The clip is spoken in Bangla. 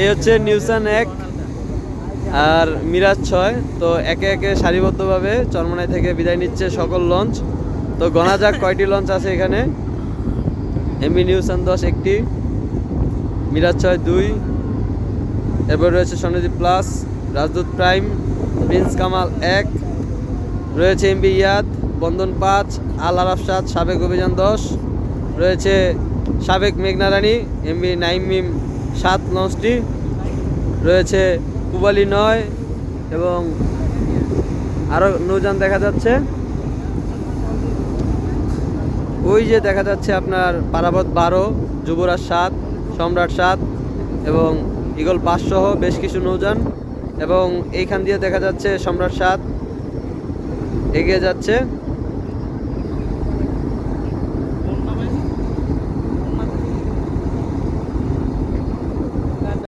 এই হচ্ছে নিউসান এক আর মিরাজ ছয়। তো একে একে সারিবদ্ধভাবে চরমনাই থেকে বিদায় নিচ্ছে সকল লঞ্চ। তো গণা যাক, কয়টি লঞ্চ আছে এখানে? এমবি নিউসান দশ একটি, মিরাজ ছয় দুই, এরপর রয়েছে Swarnadip plus, Rajdoot prime, prince Kamal এক, রয়েছে এমবি ইয়াদ বন্ধন পাঁচ, আল আরাফ সাদ সাবেক অভিযান দশ, রয়েছে সাবেক মেঘনারানী এমবি নাইমিম সাত লঞ্চটি রয়েছে কুবালি নয় এবং আরও নৌযান দেখা যাচ্ছে। ওই যে দেখা যাচ্ছে আপনার পারাবত বারো, যুবরাজ সাত, সম্রাট সাত এবং ইগল পাঁচ সহ বেশ কিছু নৌযান এবং এইখান দিয়ে দেখা যাচ্ছে সম্রাট সাত এগিয়ে যাচ্ছে।